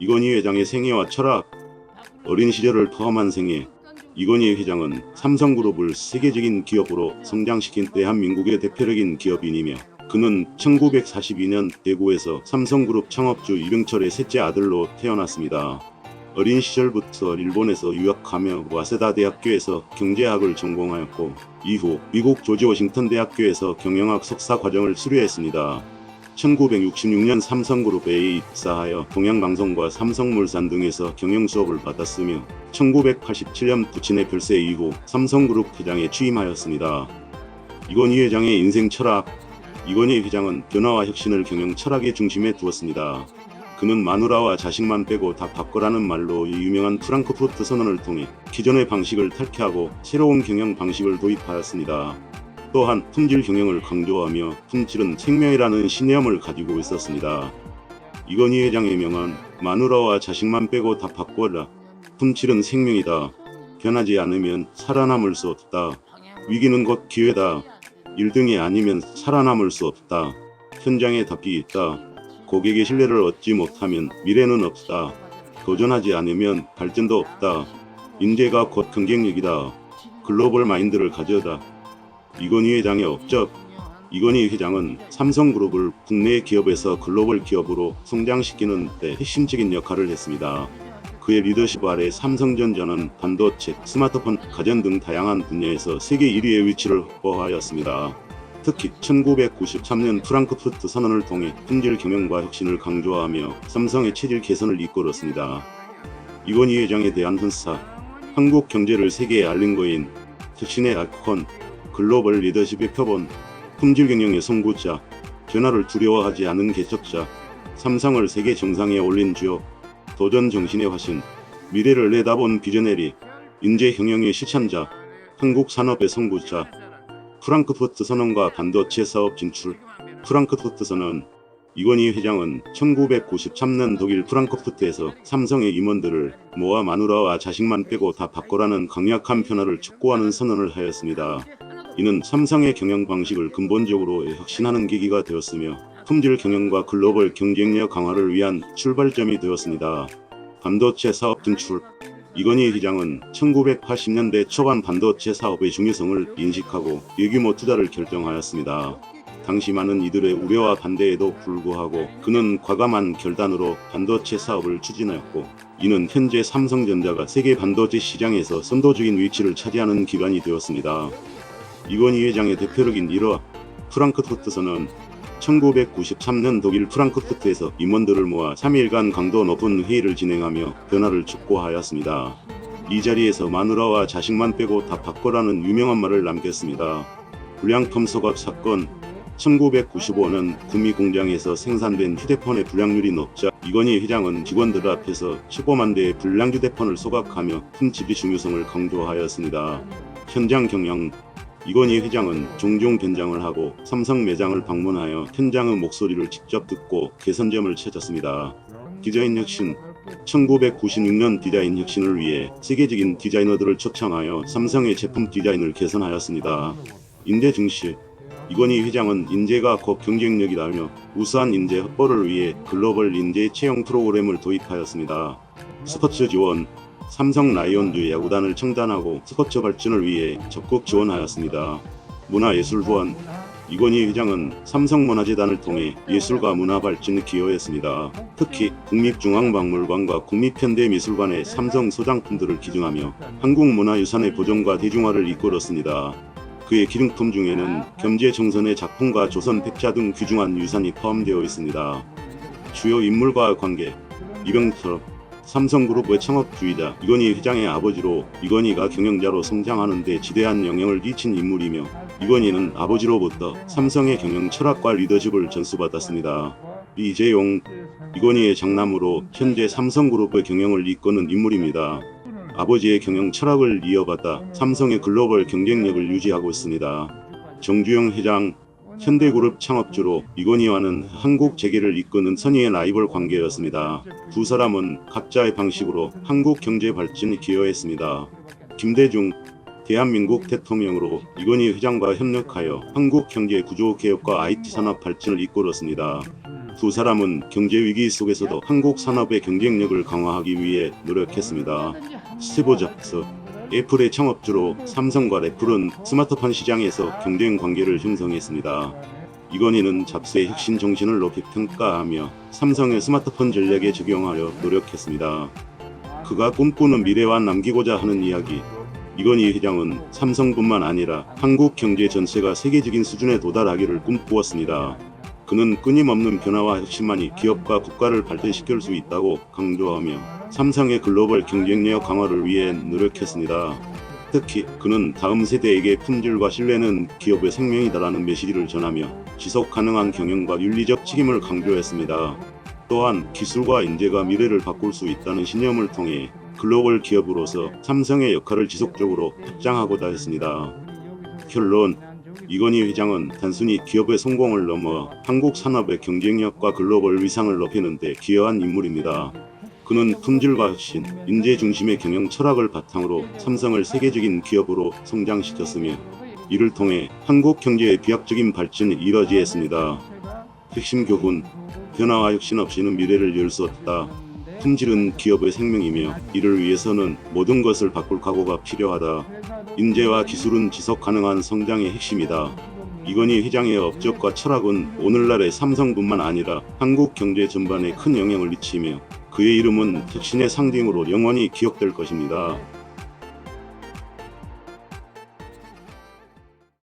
이건희 회장의 생애와 철학, 어린 시절을 포함한 생애, 이건희 회장은 삼성그룹을 세계적인 기업으로 성장시킨 대한민국의 대표적인 기업인이며 그는 1942년 대구에서 삼성그룹 창업주 이병철의 셋째 아들로 태어났습니다. 어린 시절부터 일본에서 유학하며 와세다 대학교에서 경제학을 전공하였고 이후 미국 조지 워싱턴 대학교에서 경영학 석사 과정을 수료했습니다. 1966년 삼성그룹에 입사하여 동양방송과 삼성물산 등에서 경영 수업을 받았으며 1987년 부친의 별세 이후 삼성그룹 회장에 취임하였습니다. 이건희 회장의 인생 철학 이건희 회장은 변화와 혁신을 경영 철학의 중심에 두었습니다. 그는 마누라와 자식만 빼고 다 바꿔라는 말로 이 유명한 프랑크푸르트 선언을 통해 기존의 방식을 탈퇴하고 새로운 경영 방식을 도입하였습니다. 또한 품질 경영을 강조하며 품질은 생명이라는 신념을 가지고 있었습니다. 이건희 회장의 명언 마누라와 자식만 빼고 다 바꿔라. 품질은 생명이다. 변하지 않으면 살아남을 수 없다. 위기는 곧 기회다. 1등이 아니면 살아남을 수 없다. 현장에 답이 있다. 고객의 신뢰를 얻지 못하면 미래는 없다. 도전하지 않으면 발전도 없다. 인재가 곧 경쟁력이다. 글로벌 마인드를 가져다. 이건희 회장의 업적 이건희 회장은 삼성그룹을 국내 기업에서 글로벌 기업으로 성장시키는 데 핵심적인 역할을 했습니다. 그의 리더십 아래 삼성전자는 반도체, 스마트폰, 가전 등 다양한 분야에서 세계 1위의 위치를 확보하였습니다. 특히 1993년 프랑크푸르트 선언을 통해 품질 경영과 혁신을 강조하며 삼성의 체질 개선을 이끌었습니다. 이건희 회장에 대한 훈사, 한국 경제를 세계에 알린 거인, 혁신의 아이콘, 글로벌 리더십의 표본, 품질 경영의 선구자, 변화를 두려워하지 않은 개척자, 삼성을 세계 정상에 올린 주역, 도전 정신의 화신, 미래를 내다본 비저네리, 인재 경영의 실천자, 한국 산업의 선구자, 프랑크푸르트 선언과 반도체 사업 진출, 프랑크푸르트 선언, 이건희 회장은 1993년 독일 프랑크푸르트에서 삼성의 임원들을 모아 마누라와 자식만 빼고 다 바꿔라는 강력한 변화를 촉구하는 선언을 하였습니다. 이는 삼성의 경영 방식을 근본적으로 혁신하는 계기가 되었으며 품질 경영과 글로벌 경쟁력 강화를 위한 출발점이 되었습니다. 반도체 사업 진출 이건희 회장은 1980년대 초반 반도체 사업의 중요성을 인식하고 대규모 투자를 결정하였습니다. 당시 많은 이들의 우려와 반대에도 불구하고 그는 과감한 결단으로 반도체 사업을 추진하였고 이는 현재 삼성전자가 세계 반도체 시장에서 선도적인 위치를 차지하는 기반이 되었습니다. 이건희 회장의 대표적인 일화 프랑크푸르트선은 1993년 독일 프랑크푸르트에서 임원들을 모아 3일간 강도 높은 회의를 진행하며 변화를 촉구하였습니다. 이 자리에서 마누라와 자식만 빼고 다 바꿔라는 유명한 말을 남겼습니다. 불량품 소각 사건 1995년 구미 공장에서 생산된 휴대폰의 불량률이 높자 이건희 회장은 직원들 앞에서 15만 대의 불량 휴대폰을 소각하며 품질의 중요성을 강조하였습니다. 현장 경영 이건희 회장은 종종 변장을 하고 삼성 매장을 방문하여 현장의 목소리를 직접 듣고 개선점을 찾았습니다. 디자인 혁신 1996년 디자인 혁신을 위해 세계적인 디자이너들을 초청하여 삼성의 제품 디자인을 개선하였습니다. 인재 증시 이건희 회장은 인재가 곧 경쟁력이라며 우수한 인재 확보를 위해 글로벌 인재 채용 프로그램을 도입하였습니다. 스포츠 지원 삼성 라이온즈 야구단을 청단하고 스포츠 발전을 위해 적극 지원하였습니다. 문화예술 후원 이건희 회장은 삼성문화재단을 통해 예술과 문화 발전에 기여했습니다. 특히 국립중앙박물관과 국립현대미술관의 삼성 소장품들을 기증하며 한국문화유산의 보존과 대중화를 이끌었습니다. 그의 기증품 중에는 겸재정선의 작품과 조선 백자 등 귀중한 유산이 포함되어 있습니다. 주요 인물과 관계 이병철 삼성그룹의 창업주의자 이건희 회장의 아버지로 이건희가 경영자로 성장하는 데 지대한 영향을 끼친 인물이며 이건희는 아버지로부터 삼성의 경영 철학과 리더십을 전수받았습니다. 이재용 이건희의 장남으로 현재 삼성그룹의 경영을 이끄는 인물입니다. 아버지의 경영 철학을 이어받아 삼성의 글로벌 경쟁력을 유지하고 있습니다. 정주영 회장 현대그룹 창업주로 이건희와는 한국 재계를 이끄는 선의의 라이벌 관계였습니다. 두 사람은 각자의 방식으로 한국 경제 발전에 기여했습니다. 김대중 대한민국 대통령으로 이건희 회장과 협력하여 한국 경제 구조 개혁과 IT 산업 발전을 이끌었습니다. 두 사람은 경제 위기 속에서도 한국 산업의 경쟁력을 강화하기 위해 노력했습니다. 스티브 잡스 애플의 창업주로 삼성과 애플은 스마트폰 시장에서 경쟁 관계를 형성했습니다. 이건희는 잡스의 혁신 정신을 높이 평가하며 삼성의 스마트폰 전략에 적용하려 노력했습니다. 그가 꿈꾸는 미래와 남기고자 하는 이야기. 이건희 회장은 삼성뿐만 아니라 한국 경제 전체가 세계적인 수준에 도달하기를 꿈꾸었습니다. 그는 끊임없는 변화와 혁신만이 기업과 국가를 발전시킬 수 있다고 강조하며 삼성의 글로벌 경쟁력 강화를 위해 노력했습니다. 특히 그는 다음 세대에게 품질과 신뢰는 기업의 생명이다라는 메시지를 전하며 지속 가능한 경영과 윤리적 책임을 강조했습니다. 또한 기술과 인재가 미래를 바꿀 수 있다는 신념을 통해 글로벌 기업으로서 삼성의 역할을 지속적으로 확장하고자 했습니다. 결론 이건희 회장은 단순히 기업의 성공을 넘어 한국 산업의 경쟁력과 글로벌 위상을 높이는 데 기여한 인물입니다. 그는 품질과 혁신, 인재 중심의 경영 철학을 바탕으로 삼성을 세계적인 기업으로 성장시켰으며 이를 통해 한국 경제의 비약적인 발전이 이뤄지었습니다. 핵심 교훈, 변화와 혁신 없이는 미래를 열 수 없다. 품질은 기업의 생명이며 이를 위해서는 모든 것을 바꿀 각오가 필요하다. 인재와 기술은 지속 가능한 성장의 핵심이다. 이건희 회장의 업적과 철학은 오늘날의 삼성뿐만 아니라 한국 경제 전반에 큰 영향을 미치며 그의 이름은 혁신의 상징으로 영원히 기억될 것입니다.